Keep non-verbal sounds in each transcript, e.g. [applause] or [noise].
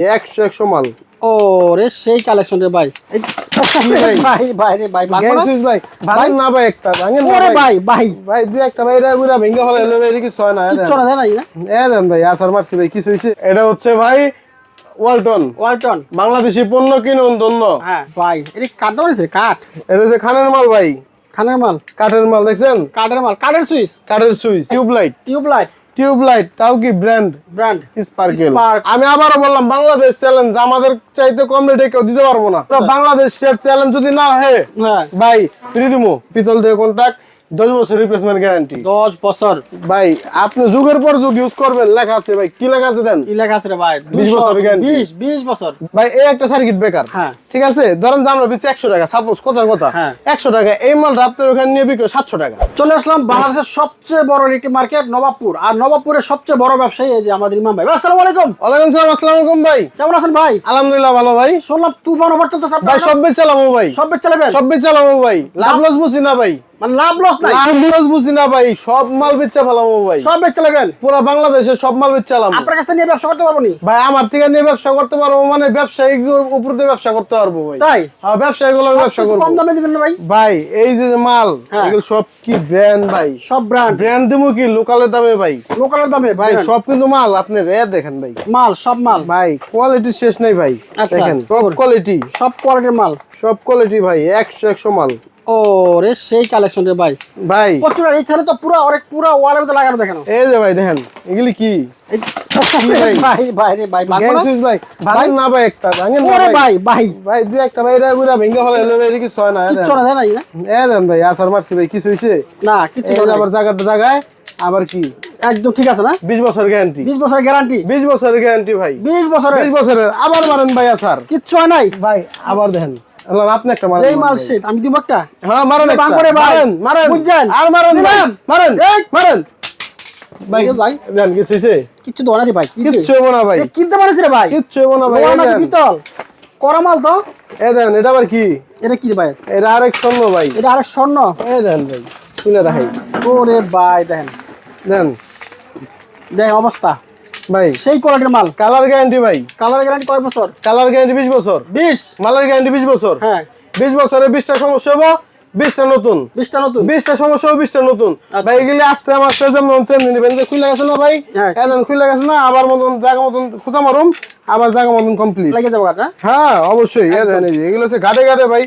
একশো একশো মাল। ও রে সেই কালেকশন রে ভাই। ভাই? ভাই ভাই রে ভাই ভাই। ভাঙেন। না ভাই একটা ভাঙেন ওরে ভাই। ভাই ভাই। ভাই দুই একটা ভাই রে বুড়া ভেঙ্গা হলে এলো ভাই কিছু হয় না এ না জানাই না? এ দেন ভাই আসার মারছি ভাই কিছু এটা হচ্ছে ভাই ওয়ালটন। ওয়ালটন। বাংলাদেশি পণ্য কিনুন ধন্য। হ্যাঁ ভাই এটা কাঠ কাঠ? এটা হচ্ছে খানের মাল ভাই। খানের মাল? কাঠের মাল দেখছেন? কাঠের মাল কাঠের সুইচ? কাঠের সুইচ। টিউবলাইট। টিউবলাইট। টিউবলাইট তাও কি ব্র্যান্ড ব্র্যান্ড স্পার্কেল আমি আবারও বললাম বাংলাদেশ চ্যালেঞ্জ আমাদের চাইতে কম রেটে কেউ দিতে পারব না। তো বাংলাদেশ চ্যালেঞ্জ যদি না হয় হ্যাঁ। ভাই ফ্রি দিমু। পিতল দিয়ে কন্টাক্ট দশ বছর রিপ্লেসমেন্ট গ্যারান্টি দশ বছর। ভাই আপনি যুগের পর যুগ ইউজ করবেন লেখা আছে ভাই। কি লেখা আছে দেন? কি লেখা আছে রে ভাই? 20 বছর। বিশ বিশ বছর। ভাই এই একটা সার্কিট ব্রেকার হ্যাঁ। ঠিক আছে? ধরেন যে আমরা বেশি একশো টাকা সাপোজ কথার কথা। হ্যাঁ। একশো টাকা এই মাল আপনার ওখানে নিয়ে বিক্রি সাতশো টাকা। চলে আসলাম বাংলাদেশের সবচেয়ে বড় একটি মার্কেট নবাবপুর। আর নবাবপুরের সবচেয়ে বড় ব্যবসায়ী এই যে আমাদের ইমাম ভাই। আসসালামু আলাইকুম। ওয়ালাইকুম সালাম আসসালামু আলাইকুম ভাই। কেমন আছেন ভাই? আলহামদুলিল্লাহ ভালো ভাই। শুনলাম তুফান অফার চলতেছে ভাই সব বেচ ভাই। সব বেচ চালাবেন সব বেচ ভাই। লাভ লস বুঝি না ভাই। মানে লাভ লস নাই। লাভ লস বুঝি না ভাই সব মাল বেচা ভাই। সব বেচ চালাবেন পুরো বাংলাদেশে সব মাল বেচ আপনার কাছে নিয়ে ব্যবসা করতে পারব নি? ভাই আমার থেকে নিয়ে ব্যবসা করতে পারব মানে ব্যবসায়িক উপর দিয়ে ব্যবসা করতে পারব ভাই। তাই? হ্যাঁ গুলো ব্যবসা করব। কম দামে দিবেন না ভাই? ভাই এই যে মাল হ্যাঁ। এগুলো সব কি ব্র্যান্ড ভাই? সব ব্র্যান্ড ব্র্যান্ড কি? লোকালের দামে ভাই। লোকালের দামে ভাই সব কিন্তু মাল আপনি রে দেখেন ভাই। মাল সব মাল। ভাই কোয়ালিটি শেষ নেই ভাই। আচ্ছা। দেখেন সব কোয়ালিটি সব কোয়ালিটির মাল। সব কোয়ালিটি ভাই একশো একশো মাল। ও রে সেই কালেকশন রে ভাই। ভাই। আর এইখানে তো পুরো অনেক পুরো ওয়ালের মধ্যে লাগানো দেখানো। এই যে ভাই দেখেন এগুলি কি? [laughs] ভাই? ভাই ভাই রে ভাই ভাগবো ভাই না ভাই একটা ভাঙেন না ভাই। ভাই ভাই। ভাই দুই একটা ভাই রে এলো কিছু না এ দেন। না জানাই না? এ দেন ভাই আসার মারছি ভাই কিছু না না আবার জায়গাটা জায়গায় আবার কি? একদম ঠিক আছে না? বিশ বছর গ্যারান্টি বিশ বছরের গ্যারান্টি বিশ বছরের গ্যারান্টি ভাই। বিশ বছরের। বিশ বছরের আবার মারেন ভাই আসার কিচ্ছু নাই। ভাই আবার দেখেন। আপনি একটা মারেন যেই মাল ভাই। আমি দিব একটা? হ্যাঁ মারেন বাং করে। মারেন মারেন। বুঝছেন? আর মারেন। দিলাম। মারেন এই। মারেন। ভাই ভাই। দেন কিচ্ছু রে ভাই কিচ্ছু হইবো না ভাই। কিনতে পারিস রে ভাই? কিচ্ছু হইবো না ভাই পিতল? করা মাল তো? এই দেন এটা আবার কি? এটা কি ভাই? এটা আরেক স্বর্ণ ভাই। এটা আরেক স্বর্ণ? এই দেন ভাই তুলে দেখাই। ওরে ভাই দেখেন দেন। দেখেন অবস্থা। ভাই। সেই কোয়ালিটির মাল। কালার গ্যারান্টি ভাই। কালার গ্যারান্টি কয় বছর? কালার গ্যারান্টি বিশ বছর। বিশ? মালের গ্যারান্টি বিশ বছর। হ্যাঁ। বিশ বছরে বিশটা সমস্যা হব বিশটা নতুন। বিশটা নতুন? বিশটা সমস্যা হবে বিশটা নতুন। ভাই এগুলি আজকে আমার যেমন চেন নিবেন যে খুলে গেছে না ভাই? হ্যাঁ। এখন খুলে গেছে না আবার মতন জায়গা মতন খুঁজা মারুম আবার জায়গা মতন কমপ্লিট লেগে যাব কাটা হ্যাঁ অবশ্যই। এগুলো হচ্ছে ঘাটে ঘাটে ভাই।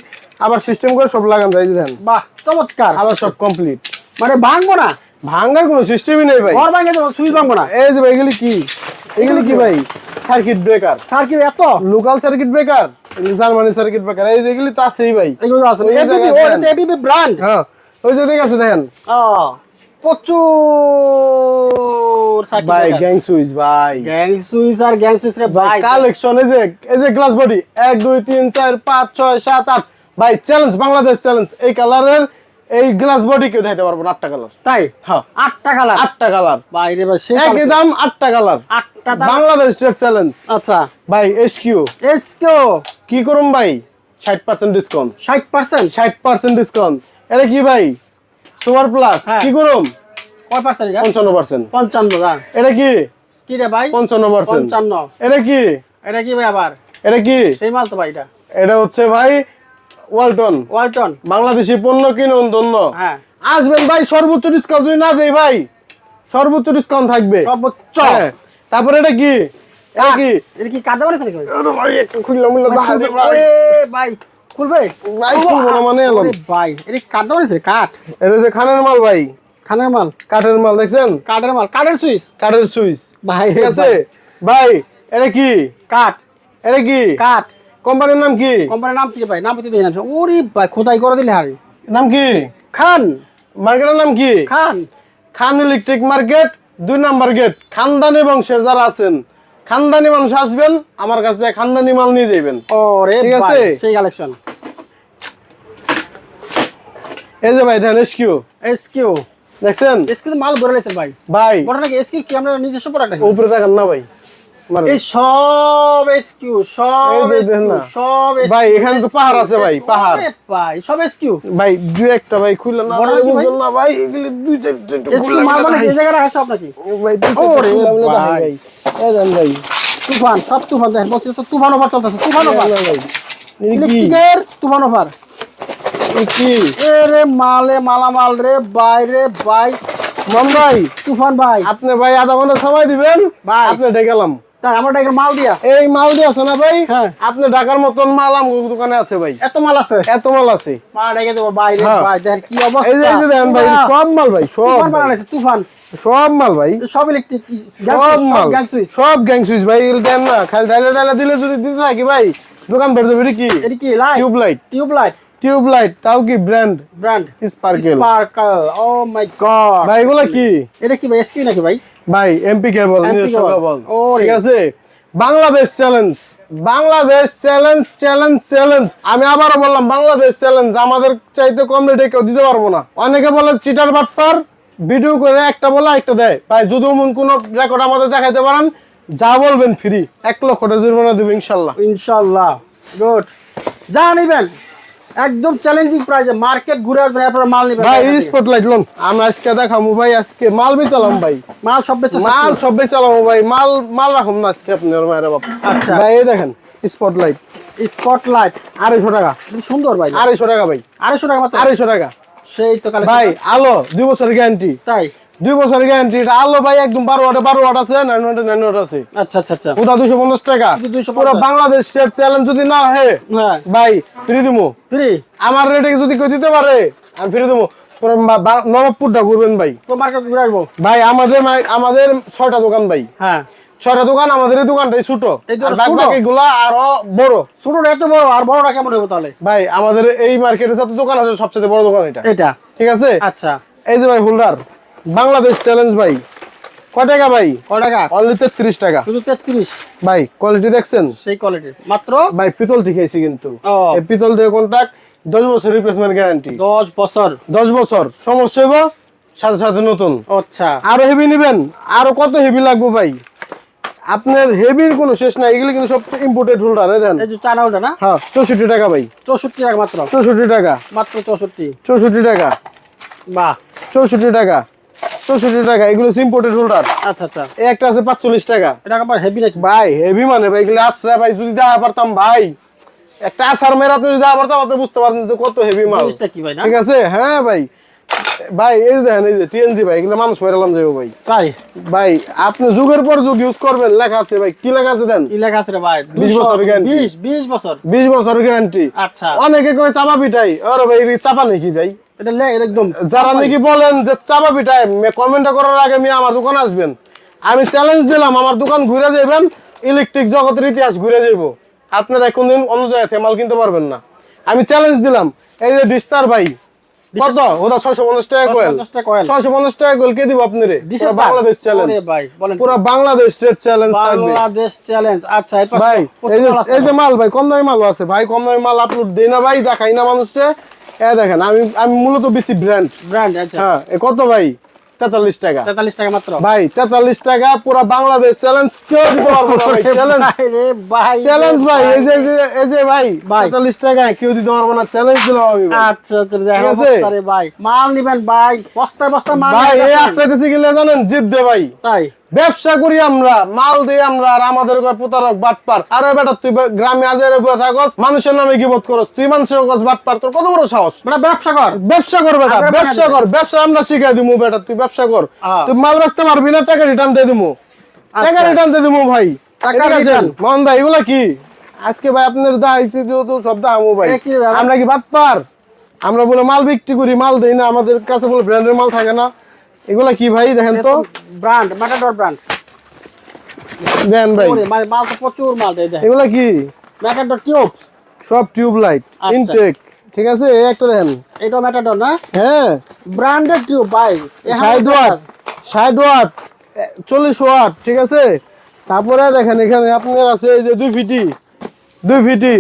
আবার সিস্টেম করে সব লাগান যায় এই বাহ চমৎকার। আবার সব কমপ্লিট মানে ভাঙবো না? ভাঙার কোনো সিস্টেমই নেই ভাই। ঘর ভাঙে যাব সুইচ ভাঙবো না। এই যে ভাই এগুলি কি? এগুলি কি ভাই? সার্কিট ব্রেকার সার্কিট এত? Local circuit breaker Germany circuit breaker এই যে এগুলি তো আছেই ভাই। এগুলো তো আছে এবিবি ও এটা এবিবি ব্র্যান্ড হ্যাঁ ওই যে দেখে আছে দেখেন প্রচুর ভাই গ্যাং সুইচ ভাই। গ্যাং সুইচ আর গ্যাং সুইচ রে ভাই কালেকশন এই যে এই যে গ্লাস বডি এক দুই তিন চার পাঁচ ছয় সাত আট। ভাই চ্যালেঞ্জ বাংলাদেশ চ্যালেঞ্জ এই কালারের এই গ্লাস বডি কেউ দেখাইতে পারব না আটটা কালার তাই? হ্যাঁ। আটটা কালার আটটা কালার ভাই রে ভাই একই দাম আটটা কালার আটটা বাংলাদেশ স্টেট চ্যালেঞ্জ আচ্ছা। ভাই এসকিউ এসকেও কি করুম ভাই? ষাট পার্সেন্ট ডিসকাউন্ট ষাট পার্সেন্ট ষাট পার্সেন্ট ডিসকাউন্ট এটা কি ভাই? সুপার প্লাস হ্যাঁ। কি করুম? কয় পার্সেন্ট পঞ্চান্ন পার্সেন্ট পঞ্চান্ন এটা কি? কি রে ভাই? পঞ্চান্ন পার্সেন্ট পঞ্চান্ন। এটা কি? এটা কি ভাই আবার? এটা কি? সেই মাল তো ভাই এটা। এটা হচ্ছে ভাই ওয়ালটন। ওয়ালটন। বাংলাদেশি পণ্য কিনুন ধন্য। হ্যাঁ। আসবেন ভাই সর্বোচ্চ ডিসকাউন্ট যদি না দেই ভাই সর্বোচ্চ ডিসকাউন্ট থাকবে। সর্বোচ্চ। হ্যাঁ। তারপরে এটা কি? এটা কি? এটা কি কাটতে পারিস নাকি ভাই? আরে ভাই একটু খুললাম ভাই খুলবে। ভাই। খুলবো? না মানে এলাম। ভাই এটা কাটতে পারিস রে কাঠ এটা যে খানের মাল ভাই। খানের মাল? কাঠের মাল দেখছেন? কাঠের মাল কাঠের সুইচ? কাঠের সুইচ। ভাই ঠিক আছে? ভাই এটা কি? কাঠ। এটা কি? কাঠ। কোম্পানির নাম কি? কোম্পানির নাম কি রে ভাই? নাম কি দিয়ে নাম ওরে ভাই খোদাই করে দিলে হারি। নাম কি? খান। মার্কেটের নাম কি? খান। খান ইলেকট্রিক মার্কেট দুই নাম্বার গেট। খানদানি বংশের যারা আছেন খানদানি মানুষ আসবেন আমার কাছ থেকে খানদানি মাল নিয়ে যাবেন ওরে ঠিক আছে। সেই কালেকশন এই যে ভাই দেন এসকিউ এসকিউ দেখছেন? এসকিউ মাল ভরে লেছেন ভাই। ভাই। বড় নাকি? এসকিউ কি? আমরা নিজস্ব প্রোডাক্ট উপরে তাকান না ভাই। এই সব এসকিউ সব। সব ভাই, এখানে তো পাহাড় আছে ভাই, পাহাড়। ভাই সব এসকিউ। ভাই দুই একটা ভাই খুললেন না না ভাই এগুলি দুই চারটা একটু মানে এই জায়গায় রাখা সব নাকি ভাই দুই চারটা ভাই। এই দেন ভাই তুফান সব তুফান দেখেন বলছি তো তুফান অফার চলতেছে তুফান ভাই। কি? ইলেকট্রিকের তুফান এটা কি? রে মালে মালামাল রে বাইরে বাই মন ভাই তুফান ভাই। আপনি ভাই আধা ঘণ্টা সময় দিবেন ভাই। আপনি ডেকালাম তাই আমরা এখানে মাল দিয়া। এই মাল দিয়ে আছে না ভাই? হ্যাঁ। আপনি ঢাকার মতন মাল আমগো দোকানে আছে ভাই। এত মাল আছে? এত মাল আছে। মাল রেখে দেবো বাইরে হ্যাঁ। ভাই দেখেন কি এই যে এই যে দেখেন ভাই অবস্থা সব মাল ভাই সব তুফান ভাই। তুফান। সব মাল ভাই। সব ইলেকট্রিক সব মাল। সব গ্যাং সুইচ ভাই দেন না। খালি ডাইলা ডাইলা দিলে যদি দিতে থাকি ভাই দোকান বের দেবে কি? এটা কি light tube light tube light tube light তাও কি brand brand sparkle sparkle oh my God ভাই এগুলো কি? এটা কি ভাই এসকিউ নাকি ভাই? ভাই এমপি কেবল। ঠিক আছে? Bangladesh challenge Bangladesh challenge challenge challenge আমি আবারও বললাম বাংলাদেশ চ্যালেঞ্জ আমাদের চাইতে কম রেটে কেউ দিতে পারব না। অনেকে বলে চিটার বাটপার। ভিডিও করে একটা বলে একটা দেয়। ভাই যদি কোনো রেকর্ড আমাদের দেখাইতে পারেন যা বলবেন ফ্রি এক লক্ষ টাকা জরিমানা দেবো ইনশাল্লাহ। ইনশাআল্লাহ গুড যা নিবেন। একদম চ্যালেঞ্জিং প্রাইসে মার্কেট ঘুরে আসবেন এরপর মাল নিবেন ভাই থেকে। স্পটলাইট লোন। আমি আজকে দেখামু ভাই আজকে মাল বেচালাম ভাই। মাল সব বেচে মাল সব বেচালাম ভাই মাল মাল রাখুন না আজকে আপনার মায়ের বাপ। আচ্ছা। ভাই এই দেখেন স্পটলাইট স্পটলাইট আড়াইশো টাকা। সুন্দর ভাই। আড়াইশো টাকা ভাই। আড়াইশো টাকা মাত্র। আড়াইশো টাকা। সেই তো ভাই আলো দুই বছরের গ্যারান্টি তাই। দুই বছরের গ্যারান্টি আলো ভাই একদম বারো ওয়াট বারো ওয়াট আছে নাইন ওয়াট নাইন ওয়াট আছে। আচ্ছা আচ্ছা আচ্ছা। ওটা দুশো পঞ্চাশ টাকা। শুধু 250 পুরো বাংলাদেশ স্টেট চ্যালেঞ্জ যদি না হয় হ্যাঁ। ভাই ফ্রি দিমু। ফ্রি? আমার রেটে যদি কেউ দিতে পারে আমি ফ্রি দিমু। নবাবপুরটা ঘুরবেন ভাই। তো মার্কেট ঘুরে আসব? ভাই আমাদের আমাদের ছয়টা দোকান ভাই। হ্যাঁ। ছয়টা দোকান আমাদের এই দোকানটাই ছোট। এই আর দোকান ছোট? বাকি গুলা আরও বড়। ছোট এত বড় আর বড়টা কেমন হবে তাহলে? ভাই আমাদের এই মার্কেটে যত দোকান আছে সবচেয়ে বড় দোকান এটা। এটা? ঠিক আছে? আচ্ছা। এই যে ভাই হোল্ডার বাংলাদেশ চ্যালেঞ্জ ভাই। কয় টাকা ভাই? কয় টাকা? অনলি তেত্রিশ টাকা। শুধু তেত্রিশ? ভাই কোয়ালিটি দেখছেন? সেই কোয়ালিটির মাত্র? ভাই পিতল থেকে আইছি কিন্তু। এই পিতল থেকে কন্ট্যাক্ট দশ বছর রিপ্লেসমেন্ট গ্যারান্টি দশ বছর। দশ বছর। সমস্যা হইব সাথে সাথে নতুন। আচ্ছা। আরও হেভি নিবেন? আরও কত হেভি লাগবে ভাই? আপনার হেভির কোনো শেষ নাই এগুলো কিন্তু সব ইম্পোর্টেড হোল্ডার দেন। এই যে চানা ওটা না? হ্যাঁ চৌষট্টি টাকা ভাই। চৌষট্টি টাকা মাত্র। চৌষট্টি টাকা। মাত্র চৌষট্টি। চৌষট্টি টাকা। বাহ। চৌষট্টি টাকা। চৌষট্টি টাকা এগুলো ইম্পোর্টেড হোল্ডার আচ্ছা আচ্ছা। এই একটা আছে পাঁচচল্লিশ টাকা। এটা আবার হেভি নাকি? ভাই হেভি মানে ভাই এগুলো আসছে ভাই যদি দেখা পারতাম ভাই। একটা আসার মেরা তুমি যদি পারতাম আপনি বুঝতে পারেন যে কত হেভি মাল। কি ভাই না? ঠিক আছে? হ্যাঁ ভাই। ভাই এই যে দেখেন এই যে টিএনজি ভাই এগুলো মানুষ যাব ভাই। তাই ভাই আপনি যুগের পর যুগ ইউজ করবেন লেখা আছে ভাই কি লেখা আছে দেন? কি লেখা আছে রে ভাই? 20 বছরের guarantee। বিশ বিশ বছর। বিশ বছর গ্যারান্টি আচ্ছা। অনেকে কয় চাপা পিঠাই আরে ভাই চাপা নাকি ভাই? এটা লে একদম যারা নাকি বলেন যে চাপা পিঠাই কমেন্ট করার আগে আমি আমার দোকান আসবেন। আমি চ্যালেঞ্জ দিলাম আমার দোকান ঘুরে যাবেন ইলেকট্রিক জগতের ইতিহাস ঘুরে যাইব। আপনারা কোনদিন অন্য জায়গায় থেকে মাল কিনতে পারবেন না। আমি চ্যালেঞ্জ দিলাম। এই যে ডিস্টার ভাই কত? ওটা ছয়শো পঞ্চাশ টাকা কোয়েল। 650 টাকা ছয়শো পঞ্চাশ টাকা কোয়েল কে দিব আপনি রে পুরো বাংলাদেশ চ্যালেঞ্জ ভাই, বলেন। পুরো বাংলাদেশ স্টেট চ্যালেঞ্জ থাকবে। বাংলাদেশ চ্যালেঞ্জ আচ্ছা এই ভাই এই যে মাল এই যে মাল ভাই কম দামি মাল আছে। ভাই কম দামি মাল আপলোড দেই না ভাই দেখাই না মানুষকে। এ দেখেন আমি আমি মূলত বেশি ব্র্যান্ড ব্র্যান্ড আচ্ছা। হ্যাঁ এ কত ভাই? তেতাল্লিশ টাকা। তেতাল্লিশ টাকা মাত্র? ভাই তেতাল্লিশ টাকা পুরো বাংলাদেশ চ্যালেঞ্জ কেউ দিতে পারব না ভাই চ্যালেঞ্জ ভাই চ্যালেঞ্জ ভাই এই যে এই যে ভাই। তেতাল্লিশ টাকা কেউ দিতে পারব না চ্যালেঞ্জ দিলাম আমি। আচ্ছা রে ভাই। মাল নিবেন ভাই বস্তায় বস্তায় মাল ভাই এই আশ্রয় আশ্রয়তেছি গেলে জানেন? জিত দে ভাই। তাই? ব্যবসা করি আমরা মাল দিই আমরা আর আমাদের প্রতারক বাটপার। আরে বেটা তুই গ্রামে আজারে থাকস মানুষের নামে গিবত করস তুই মানুষের কাছে বাটপার তোর কত বড় সাহস? বেটা ব্যবসা কর। ব্যবসা কর বেটা ব্যবসা কর ব্যবসা আমরা শিখাই দিমু বেটা তুই ব্যবসা কর। তুই মাল বেচতে পারবি না টাকা রিটার্ন দিয়ে দিমু। টাকা আচ্ছা। রিটার্ন দিয়ে দিমু ভাই। টাকা টাকা রিটার্ন। মোহন ভাই এগুলা কি? আজকে ভাই আপনার দা আইছে তো সব দামু ভাই। কি রে আমরা কি বাটপার? আমরা বলে মাল বিক্রি করি মাল দেই না আমাদের কাছে বলে ব্র্যান্ডের মাল থাকে না। এগুলা কি ভাই দেখেন তো? ব্র্যান্ড ম্যাটাডর ব্র্যান্ড দেন ভাই। মাল তো প্রচুর মাল দেয় দেখ এগুলা কি? ম্যাটাডর টিউব সব টিউব লাইট আচ্ছা। ইনটেক ঠিক আছে এই একটা দেখেন এটা ম্যাটাডর না? হ্যাঁ। ব্র্যান্ডেড টিউব ভাই। ষাট ওয়াট ষাট ওয়াট চল্লিশ ওয়াট ঠিক আছে? তারপরে দেখেন এখানে আপনার আছে এই যে দুই ফিটি দুই ফিটি।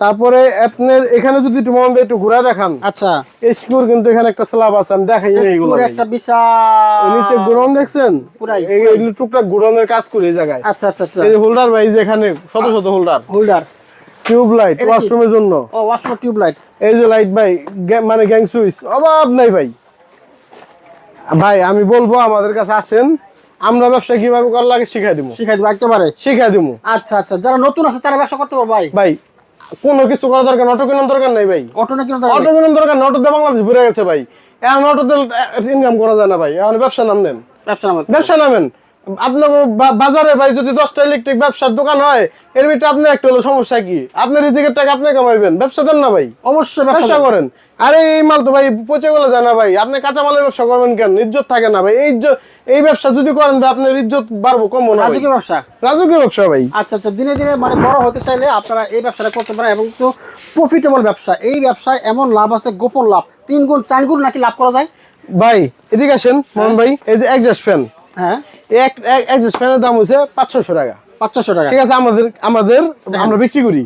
তারপরে আপনার এখানে যদি মন একটু ঘুরা দেখান। আচ্ছা। স্কুর কিন্তু এখানে একটা স্ল্যাব আছে আমি দেখাই পুরো একটা বিশাল। নিচে গুড়ন দেখছেন? পুরাই, এগুলো টুকটাক গুড়নের কাজ করি এই জায়গায়। আচ্ছা আচ্ছা আচ্ছা। এই হোল্ডার ভাই যে এখানে শত শত হোল্ডার হোল্ডার টিউব লাইট ওয়াশরুমের জন্য। ও ওয়াশরুম টিউব লাইট এই যে লাইট ভাই মানে গ্যাং সুইচ অভাব নাই ভাই। ভাই আমি বলব আমাদের কাছে আসেন আমরা ব্যবসা কীভাবে করা লাগে শিখাই দিব শিখাই দেবো একেবারে। শিখাই দিব আচ্ছা আচ্ছা যারা নতুন আছে তারা ব্যবসা করতে পারবে ভাই। ভাই কোনো কিছু করা দরকার অটো কেনার দরকার নাই ভাই। অটো না কিনো অটো কেনার দরকার বাংলাদেশ ঘুরে গেছে ভাই। এখন অটোতে ইনকাম করা যায় না ভাই এখন ব্যবসা নাম দেন। ব্যবসা নামে ব্যবসা নামেন। আপনার বাজারে ভাই যদি দশটা ইলেকট্রিক ব্যবসার দোকান হয় এর ভিতরে আপনার একটা হলো সমস্যা কি? আপনার রিজিকের টাকা আপনি কামাইবেন। ব্যবসা দেন না ভাই। অবশ্যই ব্যবসা করেন। আরে এই মাল তো ভাই পচে গেলে যায় না ভাই। আপনি কাঁচা মালের ব্যবসা করবেন কেন? ইজ্জত থাকে না ভাই। এই এই ব্যবসা যদি করেন ভাই আপনার ইজ্জত বাড়বো কমবো না রাজকীয় ব্যবসা? রাজকীয় ব্যবসা ভাই। আচ্ছা আচ্ছা দিনে দিনে মানে বড় হতে চাইলে আপনারা এই ব্যবসাটা করতে পারেন এবং তো প্রফিটেবল ব্যবসা। এই ব্যবসায় এমন লাভ আছে গোপন লাভ। তিন গুণ চার গুণ নাকি লাভ করা যায়? ভাই এদিকে আসেন মোহন ভাই। এই যে একজাস্ট ফ্যান হ্যাঁ? এক এক ফ্যানের দাম হচ্ছে পাঁচশো টাকা। পাঁচশো টাকা। ঠিক আছে আমাদের আমাদের আমরা বিক্রি করি।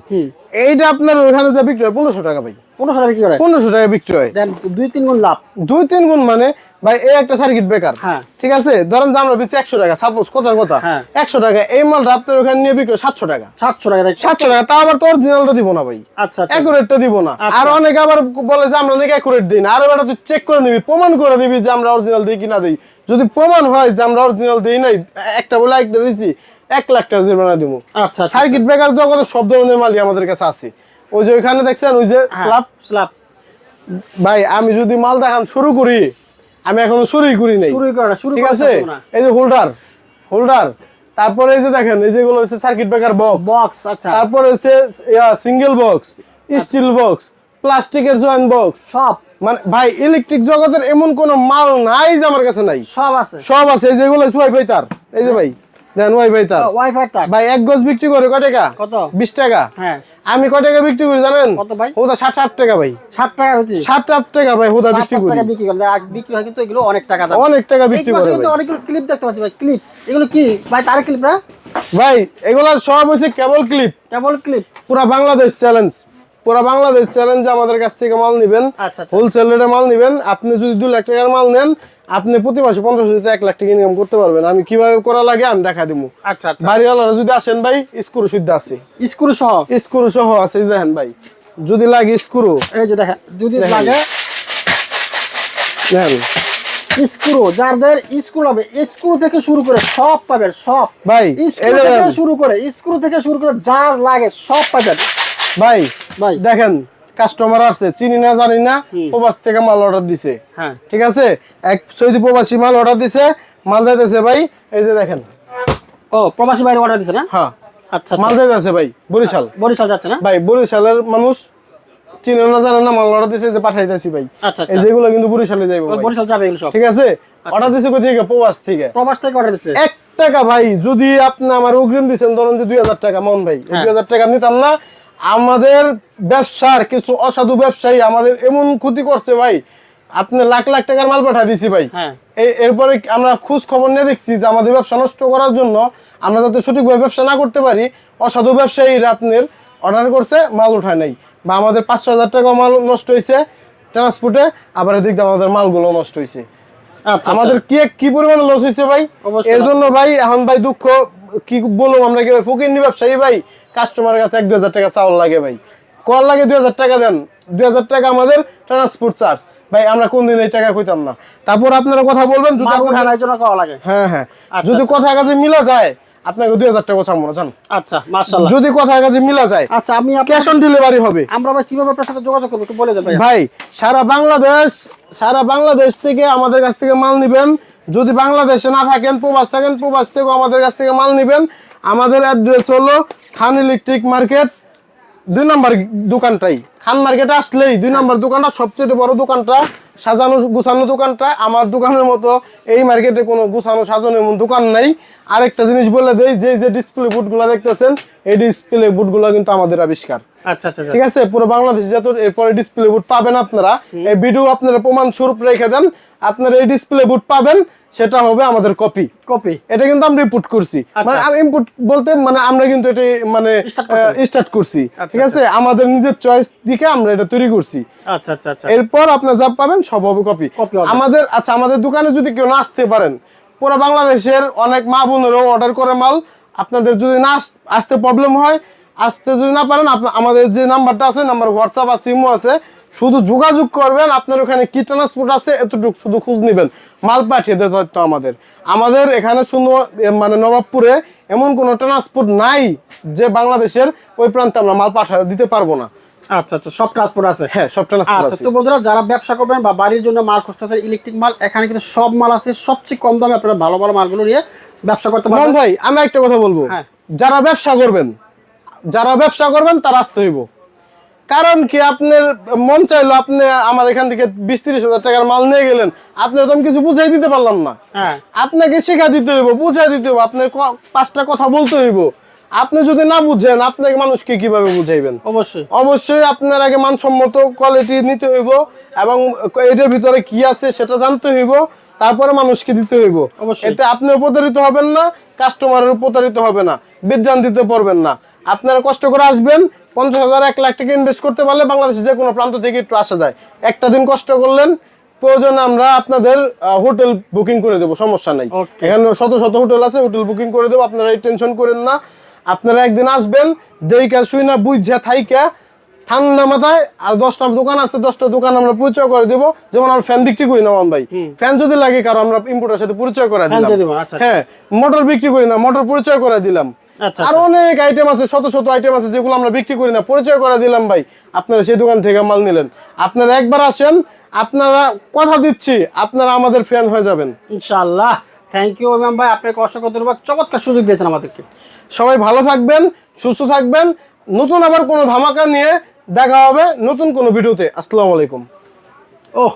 এইটা আপনার ওখানে যা বিক্রি হয় পনেরোশো টাকা ভাই। পনেরোশো টাকা বিক্রি করে? পনেরোশো টাকা বিক্রি হয়। দুই তিন গুণ লাভ। দুই তিন গুণ মানে ভাই এই একটা সার্কিট বেকার হ্যাঁ। ঠিক আছে? ধরেন যে আমরা বেশি একশো টাকা সাপোজ কথার কথা। হ্যাঁ। একশো টাকা এই মালটা আপনার ওখানে নিয়ে বিক্রি সাতশো টাকা। সাতশো টাকা সাতশো টাকা তা আবার তো অরিজিনালটা দিব না ভাই। আচ্ছা আচ্ছা। অ্যাকুরেটটা দিব না। আচ্ছা। আর অনেকে আবার বলে যে আমরা নাকি অ্যাকুরেট দিই না। আর বেটা তুই চেক করে নিবি প্রমাণ করে দিবি যে আমরা অরিজিনাল দিই কিনা দিই। যদি প্রমাণ হয় যে আমরা অরিজিনাল দিই নাই একটা বলে একটা দিছি এক লাখ টাকা জরিমানা দিব আচ্ছা আচ্ছা সার্কিট ব্রেকার জগতে সব ধরনের মালই আমাদের কাছে আছে। ওই যে ওইখানে দেখছেন ওই যে স্ল্যাব স্ল্যাব ভাই আমি যদি মাল দেখান শুরু করি। আমি এখনও শুরুই করি নাই। শুরু করে শুরু ঠিক আছে? এই যে হোল্ডার হোল্ডার। তারপরে এই যে দেখেন এই যেগুলো হচ্ছে সার্কিট ব্রেকার বক্স বক্স আচ্ছা। তারপরে হচ্ছে সিঙ্গেল বক্স স্টিল বক্স প্লাস্টিকের জয়েন্ট বক্স সব। মানে ভাই ইলেকট্রিক জগতের এমন কোনো মাল নাই যে আমার কাছে নাই। সব আছে। সব আছে এই যেগুলো ওয়াইফাই তার এই যে ভাই দেন ওয়াইফাই তার। ওয়াইফাই তার। ভাই এক গজ বিক্রি করে কয় টাকা? কত? বিশ টাকা। হ্যাঁ। আমি কয় টাকা বিক্রি করি জানেন? কত ভাই? টাকা ভাই। টাকা টাকা ভাই হুদা বিক্রি করি টাকা বিক্রি করে আর বিক্রি হয় কিন্তু এগুলো অনেক টাকা দাম। অনেক টাকা বিক্রি করে কিন্তু অনেকগুলো ক্লিপ দেখতে পাচ্ছি ভাই ক্লিপ এগুলো কি? ভাই তার ক্লিপ না? ভাই এগুলা সব হচ্ছে কেবল ক্লিপ কেবল ক্লিপ পুরা বাংলাদেশ চ্যালেঞ্জ পুরা বাংলাদেশ চ্যালেঞ্জ আমাদের কাছ থেকে মাল নিবেন। আচ্ছা আচ্ছা। হোলসেল রেটে মাল নিবেন। আপনি যদি দু লাখ টাকার মাল নেন আপনি প্রতি মাসে পঞ্চাশ হাজার এক লাখ টাকা ইনকাম করতে পারবেন। আমি কীভাবে করা লাগে আমি দেখা দিব আচ্ছা আচ্ছা। বাড়িওয়ালারা যদি আসেন ভাই স্ক্রু সুদ্ধ আছে। স্ক্রু সহ? স্ক্রু সহ আছে দেখেন ভাই। যদি লাগে স্ক্রু। এই যে দেখেন যদি লাগে দেখেন। স্ক্রু যাদের স্ক্রু হবে স্ক্রু থেকে শুরু করে সব পাবেন সব। ভাই স্ক্রু থেকে শুরু করে স্ক্রু থেকে শুরু করে যা লাগে সব পাবেন। ভাই ভাই। দেখেন কাস্টমার আসছে চিনি না জানি না প্রবাস থেকে মাল অর্ডার দিছে। হ্যাঁ। ঠিক আছে? এক সৌদি প্রবাসী মাল অর্ডার দিছে মাল যাইতেছে ভাই এই যে দেখেন। ও প্রবাসী বাইরে অর্ডার দিছে না? হ্যাঁ। আচ্ছা মাল আচ্ছা। যাইতেছে ভাই বরিশাল। বরিশাল যাচ্ছে না? ভাই বরিশালের মানুষ চিনে না জানে না মাল অর্ডার দিছে যে পাঠাইতেছি ভাই। আচ্ছা এই আচ্ছা যেগুলো কিন্তু বরিশালে যাইবো ভাই। বরিশাল যাবে এগুলো সব। ঠিক আছে? অর্ডার দিছে কোথা থেকে? প্রবাস থেকে। প্রবাস থেকে অর্ডার দিছে। এক টাকা ভাই যদি আপনি আমার অগ্রিম দিচ্ছেন ধরেন যে দুই হাজার টাকা মন ভাই হ্যাঁ। দুই হাজার টাকা নিতাম না আমাদের ব্যবসার কিছু অসাধু ব্যবসায়ী আমাদের এমন ক্ষতি করছে ভাই। আপনি লাখ লাখ টাকার মাল পাঠা দিছি ভাই। হ্যাঁ। এই এরপরে আমরা খোঁজ খবর নিয়ে দেখছি যে আমাদের ব্যবসা নষ্ট করার জন্য আমরা যাতে সঠিকভাবে ব্যবসা না করতে পারি অসাধু ব্যবসায়ীরা আপনার অর্ডার করছে মাল উঠায় নাই। বা আমাদের পাঁচশো হাজার টাকা মাল নষ্ট হয়েছে ট্রান্সপোর্টে আবার এদিক দিয়ে আমাদের মালগুলো নষ্ট হয়েছে আমাদের কি কি পরিমাণ লস হয়েছে ভাই? এর জন্য ভাই এখন ভাই দুঃখ কি বলব আমরা কি ভাই ফকির নি ব্যবসায়ী ভাই কাস্টমারের কাছে এক দু হাজার টাকা চাউল লাগে ভাই। কল লাগে দুই হাজার টাকা দেন দুই হাজার টাকা আমাদের ট্রান্সপোর্ট চার্জ ভাই আমরা কোন দিন এই টাকা কইতাম না। তারপর আপনারা কথা বলবেন যদি হ্যাঁ হ্যাঁ। আচ্ছা, যদি আচ্ছা। কথা কাছে মিলা যায় আপনাকে দুই হাজার টাকা চামড়া জান। আচ্ছা মাশাআল্লাহ। যদি কথা কাজে মিলা যায় আচ্ছা আমি ক্যাশ অন ডেলিভারি হবে। আমরা ভাই কীভাবে আপনার সাথে যোগাযোগ করব একটু বলে ভাই ভাই সারা বাংলাদেশ সারা বাংলাদেশ থেকে আমাদের কাছ থেকে মাল নিবেন। যদি বাংলাদেশে না থাকেন প্রবাস থাকেন প্রবাস থেকেও আমাদের কাছ থেকে মাল নিবেন। আমাদের অ্যাড্রেস হলো খান ইলেকট্রিক মার্কেট দুই নম্বর দোকানটাই। খান মার্কেটে আসলেই দুই নম্বর দোকানটা সবচেয়ে বড় দোকানটা। সাজানো গুছানো দোকানটা আমার দোকানের মতো এই মার্কেটে কোনো গুছানো সাজানো এমন দোকান নাই আরেকটা জিনিস বলে দেয় যে যে ডিসপ্লে বুটগুলো দেখতেছেন, এই ডিসপ্লে বুটগুলো কিন্তু আমাদের আবিষ্কার। ঠিক আছে পুরো বাংলাদেশ যত এরপরে ডিসপ্লে বুট পাবেন আপনারা এই ভিডিও আপনারা প্রমাণ স্বরূপ রেখে দেন আপনারা এই ডিসপ্লে বুট পাবেন সেটা হবে আমাদের কপি কপি এটা কিন্তু আমরা করছি। আচ্ছা। মানে আমি বলতে মানে আমরা কিন্তু এটা মানে স্টার্ট করছি। আচ্ছা, ঠিক আছে? আমাদের নিজের চয়েস দিকে আমরা এটা তৈরি করছি। আচ্ছা আচ্ছা আচ্ছা। এরপর আপনার যা পাবেন সব হবে কপি আমাদের আচ্ছা আমাদের দোকানে যদি কেউ না আসতে পারেন পুরো বাংলাদেশের অনেক মা বোনেরও অর্ডার করে মাল। আপনাদের যদি না আসতে প্রবলেম হয় আসতে যদি না পারেন আমাদের যে নাম্বারটা আছে নাম্বার হোয়াটসঅ্যাপ আছে ইমো আছে শুধু যোগাযোগ করবেন আপনার ওখানে কি ট্রান্সপোর্ট আছে এতটুকু শুধু খোঁজ নেবেন। মাল পাঠিয়ে দেওয়ার দায়িত্ব আমাদের। আমাদের এখানে শুধু মানে নবাবপুরে এমন কোনো ট্রান্সপোর্ট নাই যে বাংলাদেশের ওই প্রান্তে আমরা মাল পাঠা দিতে পারব না। আচ্ছা আচ্ছা সব ট্রান্সপোর্ট আছে? হ্যাঁ সব ট্রান্সপোর্ট আচ্ছা আছে। তো বন্ধুরা যারা ব্যবসা করবেন বা বাড়ির জন্য মাল খুঁজতেছেন ইলেকট্রিক মাল এখানে কিন্তু সব মাল আছে। সবচেয়ে কম দামে আপনারা ভালো ভালো মালগুলো নিয়ে ব্যবসা করতে পারবেন। ভাই আমি একটা কথা বলব। হ্যাঁ। যারা ব্যবসা করবেন যারা ব্যবসা করবেন তারা আসতে হইব। কারণ কি আপনার মন চাইলো আপনি আমার এখান থেকে বিশ তিরিশ হাজার টাকার মাল নিয়ে গেলেন আপনার তো আমি কিছু বুঝাই দিতে পারলাম না। হ্যাঁ। আপনাকে শেখা দিতে হইব বুঝাই দিতে হইব আপনার পাঁচটা কথা বলতে হইব। আপনি যদি না বুঝেন আপনাকে মানুষকে কীভাবে বুঝাইবেন? অবশ্যই। অবশ্যই আপনার আগে মানসম্মত কোয়ালিটি নিতে হইব এবং এটার ভিতরে কি আছে সেটা জানতে হইব তারপরে মানুষকে দিতে হইব। এতে আপনিও প্রতারিত হবেন না কাস্টমারের প্রতারিত হবে না বিভ্রান্তিতে পড়বেন না। আপনারা কষ্ট করে আসবেন পঞ্চাশ হাজার এক লাখ টাকা ইনভেস্ট করতে পারলে বাংলাদেশে যে কোনো প্রান্ত থেকে একটু আসা যায়। একটা দিন কষ্ট করলেন প্রয়োজন আমরা আপনাদের হোটেল বুকিং করে দেবো সমস্যা নাই। এখানে শত শত হোটেল আছে হোটেল বুকিং করে দেবো আপনারা এই টেনশন করেন না। আপনারা একদিন আসবেন দেইকা শুই না বুঝা থাইকা ঠান্ডা মাথায় আর দশটা দোকান আছে দশটা দোকান আমরা পরিচয় করে দেবো। যেমন আমরা ফ্যান বিক্রি করি না মামন ভাই। ফ্যান যদি লাগে কারও আমরা ইম্পোর্টের সাথে পরিচয় করে দিলাম। আচ্ছা, আচ্ছা। হ্যাঁ মোটর বিক্রি করি না মোটর পরিচয় করে দিলাম। আর অনেক আইটেম আছে শত শত আইটেম আছে যেগুলো আমরা বিক্রি করি না। পরিচয় করে দিলাম ভাই আপনারা সেই দোকান থেকে মাল নিলেন। আপনারা একবার আসেন আপনারা কথা দিচ্ছি আপনারা আমাদের ফ্যান হয়ে যাবেন। ইনশাআল্লাহ। থ্যাংক ইউ ইমাম ভাই আপনাকে অসংখ্য ধন্যবাদ। চমৎকার সুযোগ দিয়েছেন আমাদেরকে। সবাই ভালো থাকবেন সুস্থ থাকবেন। নতুন আবার কোনো ধামাকা নিয়ে দেখা হবে নতুন কোনো ভিডিওতে। আসসালামু আলাইকুম। ওহ।